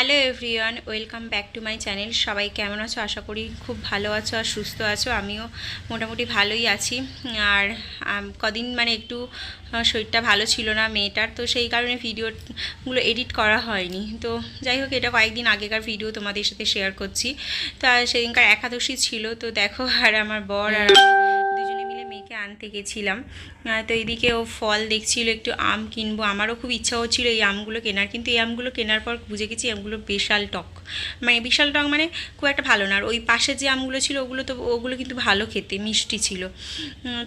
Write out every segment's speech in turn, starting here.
Hello everyone, welcome back to my channel. সবাই কেমন আছো? আশা করি খুব ভালো আছো আর সুস্থ আছো। আমিও মোটামুটি ভালোই আছি। আর কদিন মানে একটু শরীরটা ভালো ছিল না মেয়েটার, তো সেই কারণে ভিডিওগুলো এডিট করা হয়নি। তো যাই হোক, এটা কয়েকদিন আগেকার ভিডিও তোমাদের সাথে শেয়ার করছি। তা সেদিনকার একাদশী ছিল, তো দেখো আর আমার বর আর আনতে গেছিলাম আহ, তো এদিকে ও ফল দেখছিল একটু আম কিনবো। আমারও খুব ইচ্ছা হচ্ছিল এই আমগুলো কেনার কিন্তু এই আমগুলো কেনার পর বুঝে গেছি আমগুলো বিশাল টক। মানে বিশাল টক মানে খুব একটা ভালো না। আর ওই পাশে যে আমগুলো ছিল ওগুলো তো ওগুলো কিন্তু ভালো খেতে মিষ্টি ছিল।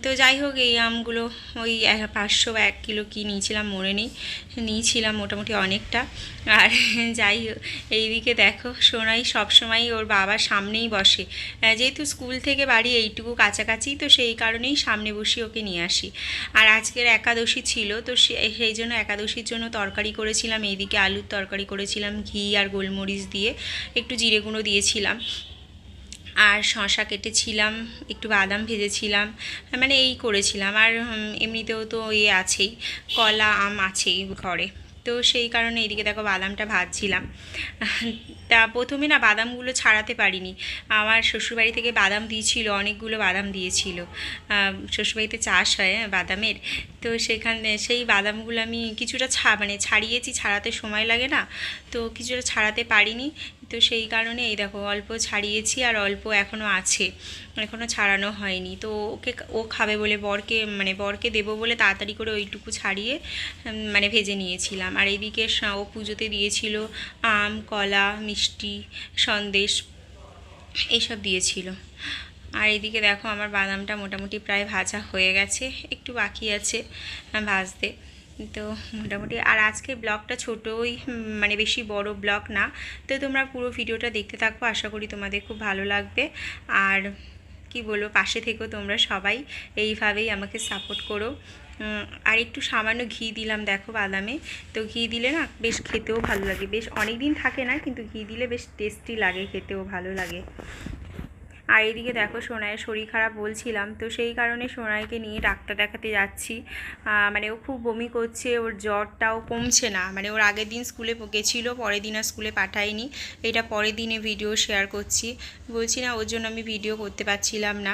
তো যাই হোক এই আমগুলো ওই পাঁচশো বা এক কিলো কি নিয়েছিলাম মনে নেই। নিয়েছিলাম মোটামুটি অনেকটা। আর যাই হোক এইদিকে দেখো সোনাই সবসময় ওর বাবার সামনেই বসে। যেহেতু স্কুল থেকে বাড়ি এইটুকু কাছাকাছি তো সেই কারণেই সামনে বসে, ওকে নিয়ে আসি। আর আজকের একাদশী ছিল, তো সেই জন্য একাদশীর জন্য তরকারি করেছিলাম এইদিকে আলুর তরকারি করেছিলাম, ঘি আর গোলমরিচ দিয়ে একটু জিরে গুঁড়ো দিয়েছিলাম। আর শশা কেটেছিলাম, একটু বাদাম ভেজেছিলাম মানে এই করেছিলাম। আর এমনিতেও তো এ আছেই, কলা, আম আছেই ঘরে। তো সেই কারণে এইদিকে দেখো বাদামটা ভাজছিলাম। তা প্রথমে না বাদামগুলো ছাড়াতে পারিনি। আমার শ্বশুরবাড়ি থেকে বাদাম দিয়েছিল অনেকগুলো বাদাম দিয়েছিল। শ্বশুরবাড়িতে চাষ হয় হ্যাঁ, বাদামের। তো সেখানে সেই বাদামগুলো আমি কিছুটা ছা মানে ছাড়িয়েছি ছাড়াতে সময় লাগে না। তো কিছুটা ছাড়াতে পারিনি। তো সেই কারণে এই দেখো অল্প ছাড়িয়েছি আর অল্প এখনও আছে। এখনও ছাড়ানো হয়নি। তো ওকে ও খাবে বলে বরকে মানে বরকে দেবো বলে তাড়াতাড়ি করে ওইটুকু ছাড়িয়ে মানে ভেজে নিয়েছিলাম। আর এইদিকে ও পুজোতে দিয়েছিল আম, কলা, মিষ্টি, সন্দেশ, এইসব দিয়েছিল। আর এদিকে দেখো আমার বাদামটা মোটামুটি প্রায় ভাজা হয়ে গেছে। একটু বাকি আছে ভাজতে। তো মোটামুটি আর আজকে ব্লগটা ছোটোই মানে বেশি বড় ব্লগ না। তো তোমরা পুরো ভিডিওটা দেখতে থাকো, আশা করি তোমাদের খুব ভালো লাগবে। আর কি বলব, পাশে থেকেও তোমরা সবাই, এইভাবেই আমাকে সাপোর্ট করো। আর একটু সামান্য ঘি দিলাম, দেখো বাদামে। তো ঘি দিলে না বেশ খেতেও ভালো লাগে। বেশ অনেক দিন থাকে না, কিন্তু ঘি দিলে বেশ টেস্টি লাগে, খেতেও ভালো লাগে। আর এদিকে দেখো সোনাইয়ের শরীর খারাপ বলছিলাম, তো সেই কারণে সোনাইকে নিয়ে ডাক্তার দেখাতে যাচ্ছি। মানে ও খুব বমি করছে, ওর জ্বরটাও কমছে না। মানে ওর আগের দিন স্কুলে গেছিল, পরের দিন আর স্কুলে পাঠায়নি। এটা পরের দিনে ভিডিও শেয়ার করছি। বলছি না, ওর জন্য আমি ভিডিও করতে পারছিলাম না।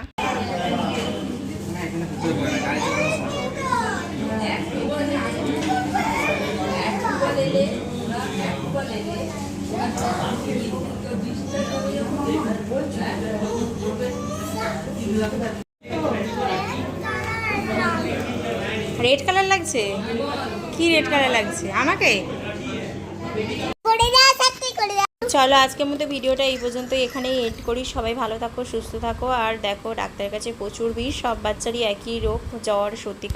রেড কালার লাগছে? কি রেড কালার লাগছে? আমাকে? চলো আজকের মতো ভিডিওটা এই পর্যন্ত এখানেই এড করি। সবাই ভালো থাকো সুস্থ থাকো। আর দেখো ডাক্তারের কাছে প্রচুর ভিড়। সব বাচ্চারই একই রোগ জ্বর সর্দি